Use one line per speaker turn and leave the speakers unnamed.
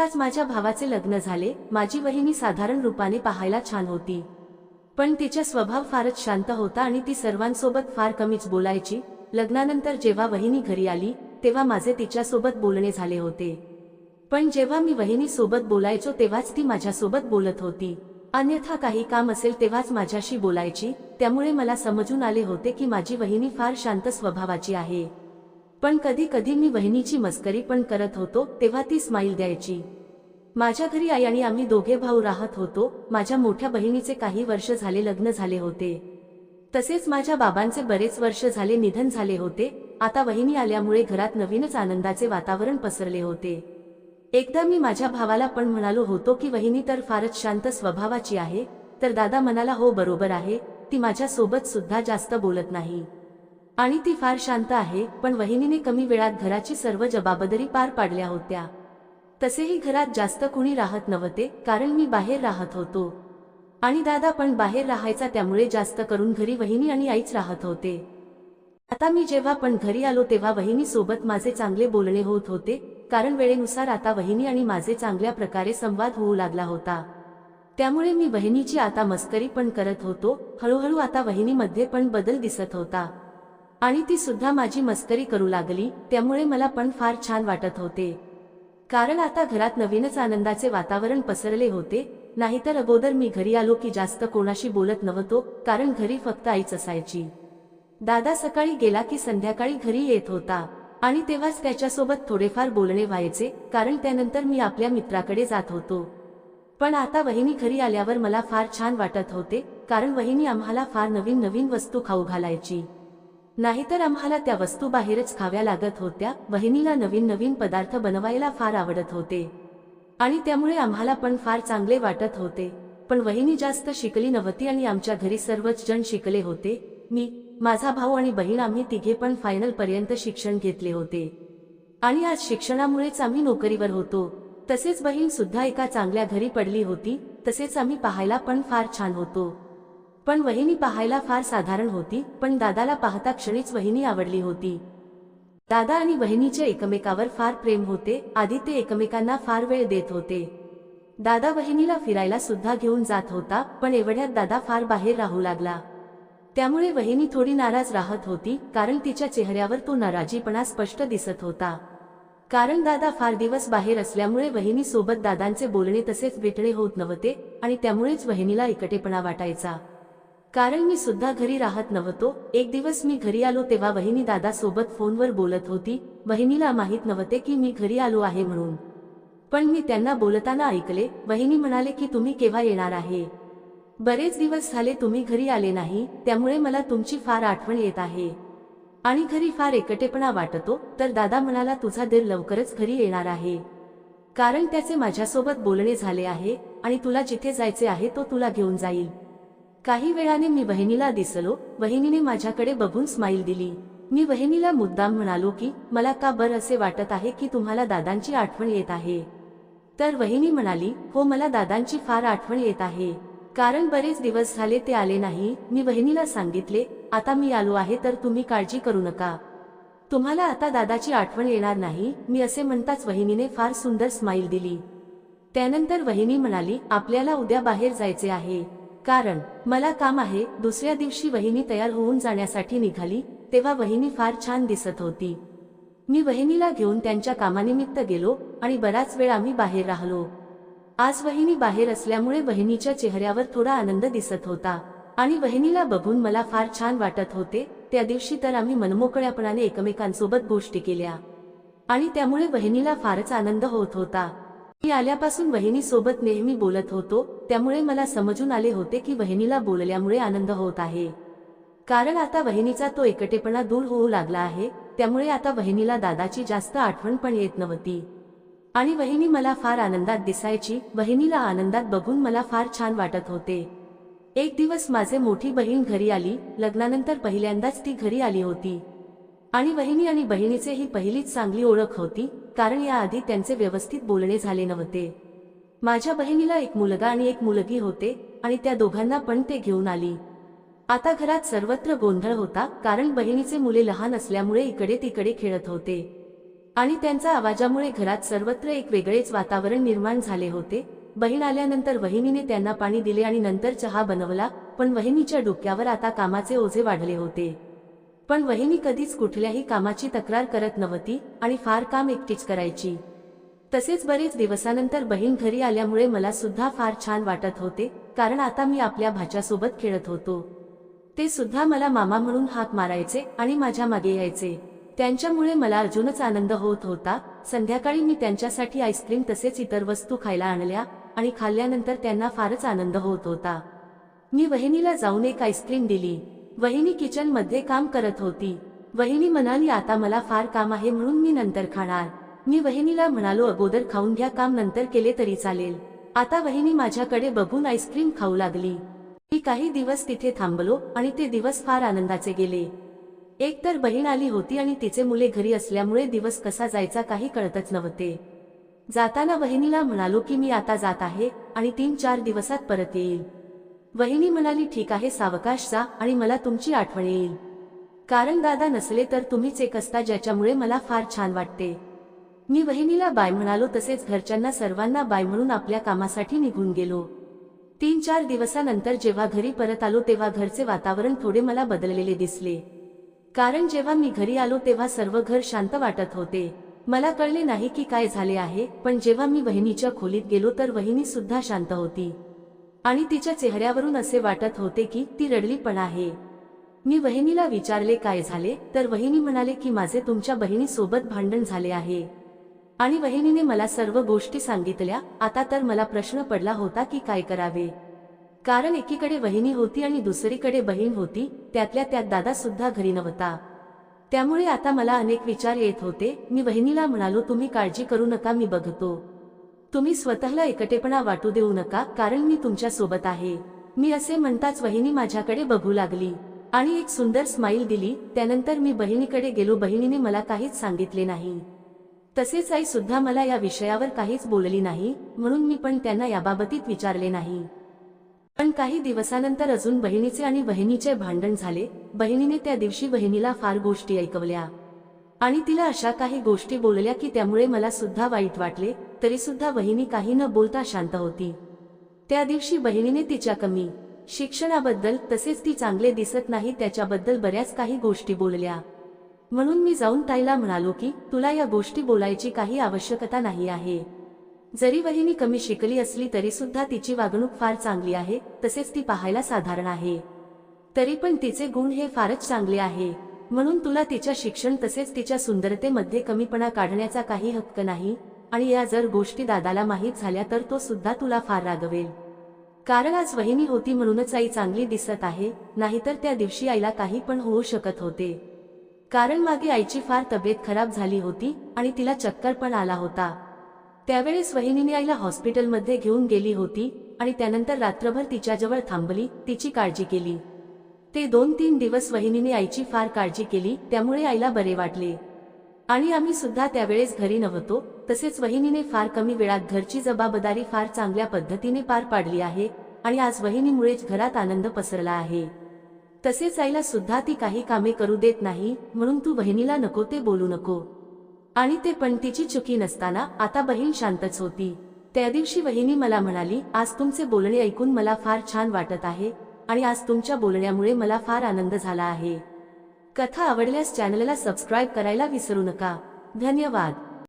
नुकताच माझ्या भावाचे लग्न झाले. माझी वहिनी साधारण रूपाने पाहायला छान होती. पण तिचा स्वभाव फारच शांत होता आणि ती सर्वांसोबत फार कमीच बोलायची. लग्नानंतर जेव्हा वहिनी घरी आली तेव्हा माझे तिच्यासोबत बोलणे झाले होते. पण जेव्हा मी वहिनी सोबत बोलायचो तेव्हाच ती माझ्यासोबत बोलत होती. अन्यथा काही काम असेल तेव्हाच माझ्याशी बोलायची. त्यामुळे मला समजून आले होते की माझी वहिनी फार शांत स्वभावाची आहे. पण कधी कधी मी वहिनीची मस्करी पण करत होतो तेव्हा ती स्माईल द्यायची. माझ्या घरी आई आणि आम्ही दोघे भाऊ राहत होतो माझ्या मोठ्या बहिणीचे काही वर्ष झाले लग्न झाले होते. तसेच माझ्या बाबांचे बरेच वर्ष झाले निधन झाले होते आता वहिनी आल्यामुळे घरात नवीनच आनंदाचे वातावरण पसरले होते. एकदा मी माझ्या भावाला पण म्हणालो होतो की वहिनी तर फारच शांत स्वभावाची आहे तर दादा म्हणाला हो बरोबर आहे ती माझ्यासोबत सुद्धा जास्त बोलत नाही. आणि ती फार शांत आहे पण वहिनीने कमी वेळात घराची सर्व जबाबदारी पार पाडल्या होत्या. तसेही घरात जास्त कुणी राहत नव्हते कारण मी बाहेर राहत होतो. आणि दादा पण बाहेर राहायचा त्यामुळे जास्त करून घरी वहिनी आणि आईच राहत होते. आता मी जेव्हा पण घरी आलो तेव्हा वहिनी सोबत माझे चांगले बोलणे होत होते कारण वेळेनुसार आता वहिनी आणि माझे चांगल्या प्रकारे संवाद होऊ लागला होता. त्यामुळे मी वहिनीची आता मस्करी पण करत होतो हळूहळू आता वहिनीमध्ये पण बदल दिसत होता. आणि ती सुद्धा माझी मस्करी करू लागली त्यामुळे मला पण फार छान वाटत होते. कारण आता घरात नवीनच आनंदाचे वातावरण पसरले होते नाहीतर अगोदर मी घरी आलो की जास्त कोणाशी बोलत नव्हतो कारण घरी फक्त आईच असायची. दादा सकाळी गेला की संध्याकाळी घरी येत होता आणि तेव्हाच त्याच्यासोबत थोडेफार बोलणे व्हायचे कारण त्यानंतर मी आपल्या मित्राकडे जात होतो. पण आता वहिनी घरी आल्यावर मला फार छान वाटत होते कारण वहिनी आम्हाला फार नवीन नवीन वस्तू खाऊ घालायची. नाहीतर आम्हाला त्या वस्तू बाहेरच खाव्या लागत होत्या. वहिनीला नवीन नवीन पदार्थ बनवायला फार आवडत होते. आणि त्यामुळे आम्हाला पण फार चांगले वाटत होते. पण वहिनी जास्त शिकली नव्हती आणि आमच्या घरी सर्वच जण शिकले होते. मी माझा भाऊ आणि बहीण आम्ही तिघे पण फायनल पर्यंत शिक्षण घेतले होते. आणि आज शिक्षणामुळेच आम्ही नोकरीवर होतो. तसेच बहीण सुद्धा एका चांगल्या घरी पडली होती. तसेच आम्ही पाहायला पण फार छान होतो. पण वहिनी पाहायला फार साधारण होती पण दादाला पाहता क्षणीच वहिनी आवडली होती. दादा आणि वहिनीचे एकमेकावर फार प्रेम होते आधी ते एकमेकांना फार वेळ देत होते. दादा वहिनीला फिरायला सुद्धा घेऊन जात होता पण एवढ्यात दादा फार बाहेर राहू लागला. त्यामुळे वहिनी थोडी नाराज राहत होती कारण तिच्या चेहऱ्यावर तो नाराजीपणा स्पष्ट दिसत होता. कारण दादा फार दिवस बाहेर असल्यामुळे वहिनी सोबत दादांचे बोलणे तसेच भेटणे होत नव्हते आणि त्यामुळेच वहिनीला एकटेपणा वाटायचा. कारण मी सुद्धा घरी राहत नव्हतो. एक दिवस मी घरी आलो तेव्हा वहिनी दादा सोबत फोनवर बोलत होती. वहिनीला माहीत नव्हते की मी घरी आलो आहे म्हणून. पण मी त्यांना बोलताना ऐकले. वहिनी म्हणाले की तुम्ही केव्हा येणार आहे? बरेच दिवस झाले तुम्ही घरी आले नाही. त्यामुळे मला तुमची फार आठवण येत आहे. आणि घरी फार एकटेपणा वाटतो. तर दादा म्हणाला तुझा दिल लवकरच घरी येणार आहे. कारण त्याचे माझ्यासोबत बोलणे झाले आहे आणि तुला जिथे जायचे आहे तो तुला घेऊन जाईल. काही वेळाने मी बहिणीला दिसलो. वहिनीने माझ्याकडे बघून स्माईल दिली. मी वहिनीला मुद्दाम म्हणालो की मला का बर असे वाटत आहे की तुम्हाला दादांची आठवण येत आहे? तर वहिनी म्हणाली हो मला दादांची फार आठवण येत आहे. कारण बरेच दिवस झाले ते आले नाही. मी वहिनीला सांगितले आता मी आलो आहे तर तुम्ही काळजी करू नका. तुम्हाला आता दादाची आठवण येणार नाही. मी असे म्हणताच वहिनीने फार सुंदर स्माईल दिली. त्यानंतर वहिनी म्हणाली आपल्याला उद्या बाहेर जायचे आहे. कारण मला काम आहे दुसऱ्या दिवशी वहिनी तयार होऊन जाण्यासाठी निघाली तेव्हा वहिनी फार छान दिसत होती. मी वहिनीला घेऊन त्यांच्या कामानिमित्त गेलो आणि बराच वेळ आम्ही बाहेर राहिलो. आज वहिनी बाहेर असल्यामुळे वहिनीच्या चेहऱ्यावर थोडा आनंद दिसत होता. आणि वहिनीला बघून मला फार छान वाटत होते त्या दिवशी तर आम्ही मनमोकळ्यापणाने एकमेकांसोबत गोष्टी केल्या. आणि त्यामुळे वहिनीला फारच आनंद होत होता. मी आल्यापासून वहिनी सोबत नेहमी बोलत होतो त्यामुळे मला समजून आले होते की वहिनीला बोलल्यामुळे आनंद होत आहे. कारण आता वहिनीचा तो एकटेपणा दूर होऊ लागला आहे त्यामुळे आता वहिनीला दादाची जास्त आठवण पण येत नव्हती. आणि वहिनी मला फार आनंदात दिसायची वहिनीला आनंदात बघून मला फार छान वाटत होते. एक दिवस माझे मोठी बहीण घरी आली लग्नानंतर पहिल्यांदाच ती घरी आली होती. आणि वहिनी आणि बहिणीचे ही पहिलीच चांगली ओळख होती कारण याआधी त्यांचे व्यवस्थित बोलणे झाले नव्हते. माझ्या बहिणीला एक मुलगा आणि एक मुलगी होते आणि त्या दोघांना पण ते घेऊन आली. आता घरात सर्वत्र गोंधळ होता कारण बहिणीचे मुले लहान असल्यामुळे इकडे तिकडे खेळत होते. आणि त्यांच्या आवाजामुळे घरात सर्वत्र एक वेगळेच वातावरण निर्माण झाले होते. बहीण आल्यानंतर वहिनीने त्यांना पाणी दिले आणि नंतर चहा बनवला पण वहिनीच्या डोक्यावर आता कामाचे ओझे वाढले होते. पण वहिनी कधीच कुठल्याही कामाची तक्रार करत नव्हती आणि फार काम एकटीच करायची. तसेच बरेच दिवसानंतर बहीण घरी आल्यामुळे मला सुद्धा फार छान वाटत होते कारण आता मी आपल्या भाच्यासोबत खेळत होतो. ते सुद्धा मला मामा म्हणून हाक मारायचे आणि माझ्या मागे यायचे. त्यांच्यामुळे मला अजूनच आनंद होत होता. संध्याकाळी मी त्यांच्यासाठी आईस्क्रीम तसेच इतर वस्तू खायला आणल्या आणि खाल्ल्यानंतर त्यांना फारच आनंद होत होता. मी वहिनीला जाऊन एक आईस्क्रीम दिली. वहिनी किचनमध्ये काम करत होती. वहिनी म्हणाली आता मला फार काम आहे म्हणून मी नंतर खाणार. मी वहिनीला म्हणालो अगोदर खाऊन घ्या काम नंतर केले तरी चालेल. आता वहिनी माझ्याकडे बघून आईस्क्रीम खाऊ लागली. मी काही दिवस तिथे थांबलो आणि ते दिवस फार आनंदाचे गेले. एक तर बहीण आली होती आणि तिचे मुले घरी असल्यामुळे दिवस कसा जायचा काही कळतच नव्हते. जाताना वहिनीला म्हणालो की मी आता जात आहे आणि तीन चार दिवसात परत येईल. वहिनी म्हणाली ठीक आहे सावकाश जा आणि मला तुमची आठवण येईल. कारण दादा नसले तर तुम्हीच एक असता ज्याच्यामुळे मला फार छान वाटते. मी वहिनीला बाय म्हणालो तसेच घरच्यांना सर्वांना बाय म्हणून आपल्या कामासाठी निघून गेलो. तीन चार दिवसानंतर जेव्हा घरी परत आलो तेव्हा घरचे वातावरण थोडे मला बदललेले दिसले. कारण जेव्हा मी घरी आलो तेव्हा सर्व घर शांत वाटत होते. मला कळले नाही की काय झाले आहे पण जेव्हा मी वहिनीच्या खोलीत गेलो तर वहिनी सुद्धा शांत होती. आणि तिच्या चेहऱ्यावरून असे वाटत होते की ती रडली पण आहे. मी वहिनीला विचारले काय झाले तर वहिनी म्हणाले की माझे तुमच्या बहिणीसोबत भांडण झाले आहे. आणि वहिनीने मला सर्व गोष्टी सांगितल्या आता तर मला प्रश्न पडला होता की काय करावे. कारण एकीकडे वहिनी होती आणि दुसरीकडे बहीण होती त्यातल्या त्यात दादा सुद्धा घरी नव्हता. त्यामुळे आता मला अनेक विचार येत होते मी वहिनीला म्हणालो तुम्ही काळजी करू नका मी बघतो. तुम्ही स्वतःला एकटेपणा वाटू देऊ नका कारण मी तुमच्यासोबत आहे. मी असे म्हणताच वहिनी माझ्याकडे बघू लागली. आणि एक सुंदर स्माईल दिली त्यानंतर मी बहिणीकडे गेलो बहिणीने मला काहीच सांगितले नाही. तसेच आई सुद्धा मला या विषयावर काहीच बोलली नाही म्हणून मी पण त्यांना याबाबतीत विचारले नाही. पण काही दिवसानंतर अजून बहिणीचे आणि बहिणीचे भांडण झाले बहिणीने त्या दिवशी बहिणीला फार गोष्टी ऐकवल्या. आणि तिला अशा काही गोष्टी बोलल्या की त्यामुळे मला सुद्धा वाईट वाटले तरी सुद्धा बहिणी काही न बोलता शांत होती. त्या दिवशी बहिणीने तिच्या कमी शिक्षणाबद्दल तसेच ती चांगले दिसत नाही त्याच्याबद्दल बऱ्याच काही गोष्टी बोलल्या. म्हणून मी जाऊन ताईला म्हणालो की तुला या गोष्टी बोलायची काही आवश्यकता नाही आहे. जरी वहिनी कमी शिकली असली तरी सुद्धा तिची वागणूक फार चांगली आहे तसेच ती पाहायला साधारण आहे. तरी पण तिचे गुण हे फारच चांगले आहे. म्हणून तुला तिच्या शिक्षण तसेच तिच्या सुंदरतेमध्ये कमीपणा काढण्याचा काही हक्क नाही आणि या जर गोष्टी दादाला माहीत झाल्या तर तो सुद्धा तुला फार रागवेल. कारण आज वहिनी होती म्हणूनच आई चांगली दिसत आहे नाहीतर त्या दिवशी आईला काही पण होऊ शकत होते. कारण मागे आईची फार तब्येत खराब झाली होती आणि तिला चक्कर पण आला होता. त्यावेळेस वहिनीने आईला हॉस्पिटलमध्ये घेऊन गेली होती आणि त्यानंतर रात्रभर तिच्याजवळ थांबली तिची काळजी केली. ते दोन तीन दिवस वहिनीने आईची फार काळजी केली त्यामुळे आईला बरे वाटले. आणि आम्ही सुद्धा त्यावेळेस घरी नव्हतो तसेच वहिनीने फार कमी वेळात घरची जबाबदारी फार चांगल्या पद्धतीने पार पाडली आहे आणि आज वहिनीमुळेच घरात आनंद पसरला आहे. तसेच आईला सुद्धा ती काही कामे करू देत नाही म्हणून तू बहिणीला नको ते बोलू नको. आणि ते पण तिची चुकी नसताना आता बहीण शांतच होती. त्या दिवशी वहिनी मला म्हणाली आज तुमचे बोलणे ऐकून मला फार छान वाटत आहे आणि आज तुमच्या बोलण्यामुळे मला फार आनंद झाला आहे. कथा आवडल्यास चॅनलला सबस्क्राईब करायला विसरू नका. धन्यवाद.